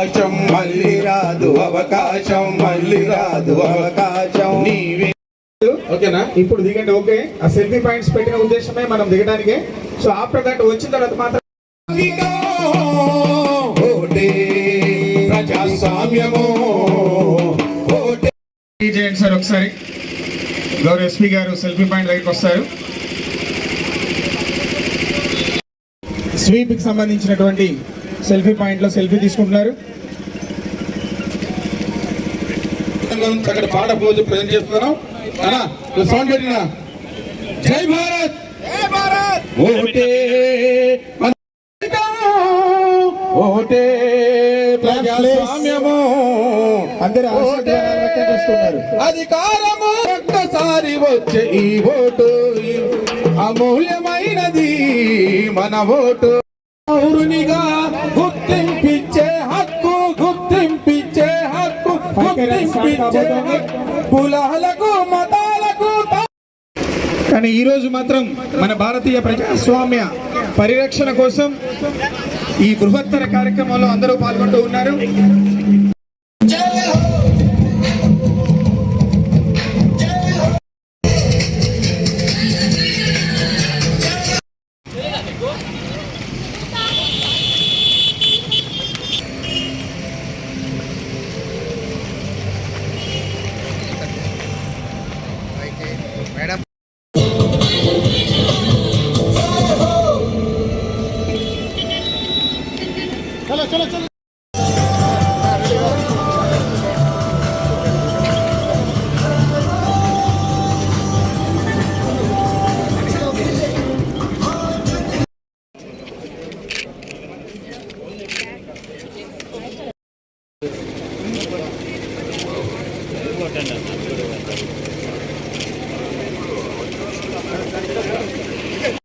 అవకాశం మళ్ళీ రాదు అవకాశం మళ్ళీ రాదు అవకాశం. నీవే. ఓకేనా? ఇప్పుడు దిగండి ఓకే. ఆ సెల్ఫీ పాయింట్స్ పెట్టిన ఉద్దేశమే మనం దిగడానికి. సో ఆఫ్టర్ దట్ వచ్చిన తర్వాత మాత్రం ప్రజాస్వామ్యము చేయండి సార్ ఒకసారి. గౌరవ ఎస్పీ గారు సెల్ఫీ పాయింట్ దగ్గరికి వస్తారు. స్వీప్కి సంబంధించినటువంటి సెల్ఫీ పాయింట్లో సెల్ఫీ తీసుకుంటున్నారు. అక్కడ పాట పోజు ప్రజెంట్ చేస్తున్నాం అన్నా నువ్వు సౌండ్ పెట్టినా? జై భారత్! జై భారత్! ఓటే ఓటే ప్రజాస్వామ్యము. అందరూ అధికారము. ఒక్కసారి వచ్చే ఈ ఓటు అమూల్యమైనది. మన ఓటు పౌరునిగా గుర్తింపిచ్చే కులాలకు మతాలకు కానీ ఈరోజు మాత్రం మన భారతీయ ప్రజాస్వామ్య పరిరక్షణ కోసం ఈ బృహత్తర కార్యక్రమంలో అందరూ పాల్గొంటూ ఉన్నారు.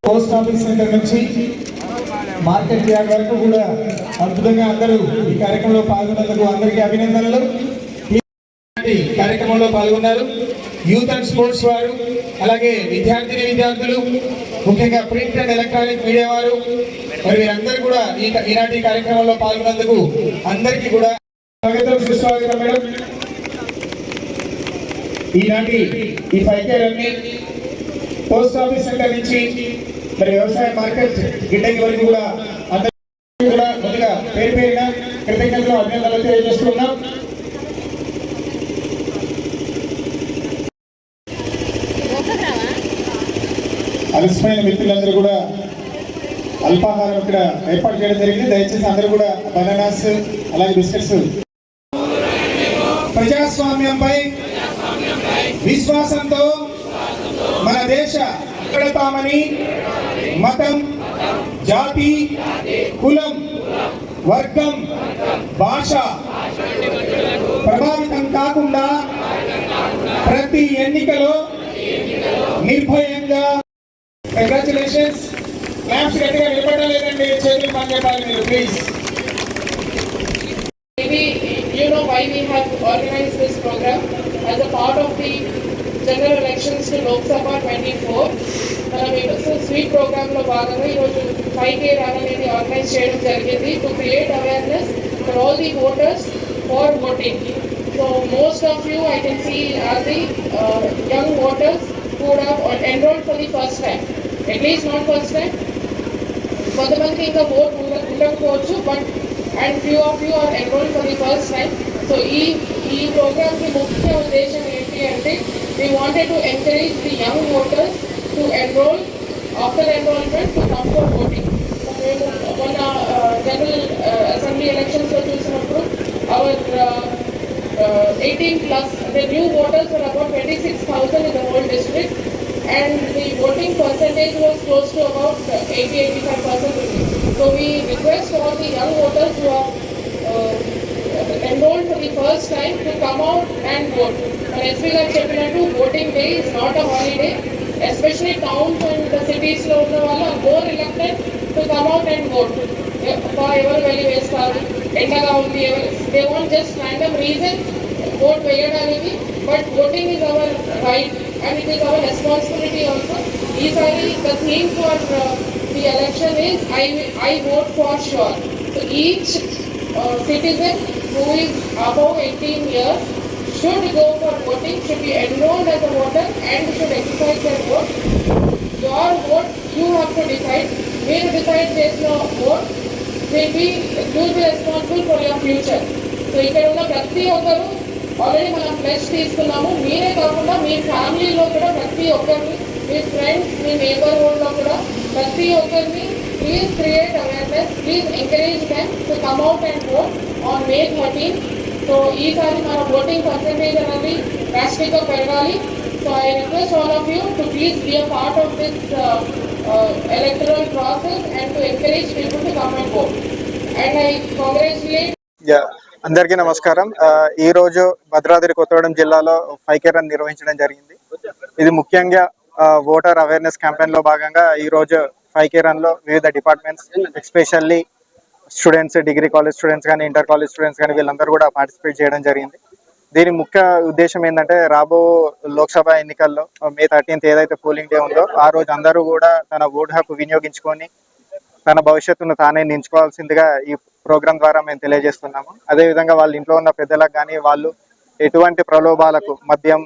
పోస్ట్ ఆఫీస్ సెంటర్ నుంచి మార్కెట్ యార్డ్ వరకు కూడా అద్భుతంగా అందరూ ఈ కార్యక్రమంలో పాల్గొన్నందుకు అందరికీ అభినందనలు. కార్యక్రమంలో పాల్గొన్నారు యూత్ అండ్ స్పోర్ట్స్ వారు అలాగే విద్యార్థిని విద్యార్థులు ముఖ్యంగా ప్రింట్ అండ్ ఎలక్ట్రానిక్ మీడియా వారు. మరి వీరందరూ కూడా ఈ ఈనాటి కార్యక్రమంలో పాల్గొన్నందుకు అందరికీ కూడా స్వాగతం సుస్వాగతం మేడం. ఈనాటి ఈ ఫైవ్ కేర్ రన్ని పోస్ట్ ఆఫీస్ సెంటర్ నుంచి మరి వ్యవసాయ మార్కెట్ గిడ్డంగి వరకు కూడా అందరికీ కూడా ముందుగా పేరు పేరిన కృతజ్ఞతలు అభినందనలు తెలియజేస్తున్నాం అలసిపోయిన మిత్రులందరూ కూడా అల్పాహారం ఇక్కడ ఏర్పాటు చేయడం జరిగింది. దయచేసి అందరూ కూడా బనానాస్ అలాగే బిస్కెట్స్. ప్రజాస్వామ్యంపై విశ్వాసంతో మన దేశ పెడతామని మతం జాతి కులం వర్గం భాష ప్రభావితం కాకుండా ప్రతి ఎన్నికలో నిర్భయంగా కంగ్రాచులేషన్స్ క్లాప్స్ గట్టిగా నిలబడడం లేదండి చేతులు పని చెప్పాలి మీరు please You know why we have organized this program? భాగంగా ఈరోజు ఫైవ్ కే రన్ అనేది ఆర్గనైజ్ చేయడం జరిగింది. To create awareness for all the voters for voting so most of you I can see are the young voters కూడా enrol for the first time at least not first time కొంతమందికి ఇంకా vote ఉండ ఉండకపోవచ్చు but and few of you are enrol for the first time so ఈ ఈ ప్రోగ్రామ్కి ముఖ్య ఉద్దేశం ఏంటి అంటే we wanted to encourage the young voters to enrol after enrolment to come for voting so మేము మొన్న జనరల్ అసెంబ్లీ ఎలక్షన్స్లో చూసినప్పుడు అవర్ ఎయిటీన్ ప్లస్ అంటే new voters were about twenty six thousand in the whole district and the voting percentage was close to about 80-85 percent. So we request all the young voters who are uh, enrolled for the first time to come out and vote. And as we have చెప్పినట్టు voting day is not a holiday, especially towns and the cities లో ఉన్న వాళ్ళు are more reluctant to come out and vote. అబ్బా ఎవరు వెళ్ళి వేస్తారు ఎండగా ఉంది ఎవరు they want just random reason vote వేయడానికి but voting is our right and it is our responsibility also. ఈసారి the theme for uh, the election is I, I vote for sure. So each uh, citizen who is above 18 years should go for voting, should be enrolled as a voter and should exercise their vote. Your vote you have to decide. మీరు decide చేసిన vote will be you will be responsible for your future. So ఇక్కడ ఉన్న ప్రతి ఒక్కరు already మనం plus తీసుకున్నాము మీరే కాకుండా మీ ఫ్యామిలీలో కూడా ప్రతి ఒక్కరిని మీ ఫ్రెండ్స్ మీ నేబర్హుడ్లో కూడా ప్రతి ఒక్కరిని please create awareness please encourage them to come out and vote on May thirteen so ఈసారి మన ఓటింగ్ పర్సంటేజ్ అనేది డ్రాస్టిక్గా పెరగాలి. So I request all of you to please be a part of this electoral process and to encourage people to come and go and I congratulate అందరికీ నమస్కారం. Uh, ఈ రోజు భద్రాద్రి కొత్తగూడెం జిల్లాలో ఫైవ్ రన్ నిర్వహించడం జరిగింది. ఇది ముఖ్యంగా ఓటర్ అవేర్నెస్ క్యాంపెయిన్లో భాగంగా ఈ రోజు ఫైవ్ రన్లో వివిధ departments especially students degree college students కానీ ఇంటర్ కాలేజ్ స్టూడెంట్స్ కానీ వీళ్ళందరూ కూడా పార్టిసిపేట్ చేయడం జరిగింది. దీని ముఖ్య ఉద్దేశం ఏంటంటే రాబో లోక్సభ ఎన్నికల్లో మే థర్టీన్త్ ఏదైతే పోలింగ్ డే ఉందో ఆ రోజు అందరూ కూడా తన ఓటు హక్కు వినియోగించుకొని తన భవిష్యత్తును తానే నించుకోవాల్సిందిగా ఈ ప్రోగ్రాం ద్వారా మేము తెలియజేస్తున్నాము. అదేవిధంగా వాళ్ళ ఇంట్లో ఉన్న పెద్దలకు కానీ వాళ్ళు ఎటువంటి ప్రలోభాలకు మద్యం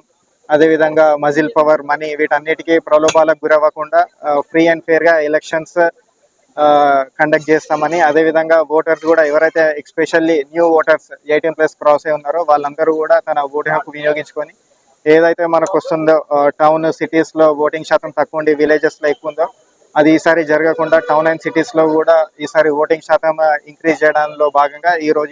అదేవిధంగా మజిల్ పవర్ మనీ వీటన్నిటికీ ప్రలోభాలకు గురవ్వకుండా ఫ్రీ అండ్ ఫేర్గా ఎలక్షన్స్ కండక్ట్ చేస్తామని. అదేవిధంగా ఓటర్స్ కూడా ఎవరైతే especially new voters eighteen plus cross అయి ఉన్నారో వాళ్ళందరూ కూడా తన ఓటు హక్కు వినియోగించుకొని ఏదైతే మనకు వస్తుందో టౌన్ సిటీస్లో ఓటింగ్ శాతం తక్కువ ఉండి విలేజెస్లో ఎక్కువ ఉందో అది ఈసారి జరగకుండా టౌన్ అండ్ సిటీస్లో కూడా ఈసారి ఓటింగ్ శాతం ఇంక్రీజ్ చేయడంలో భాగంగా ఈ రోజు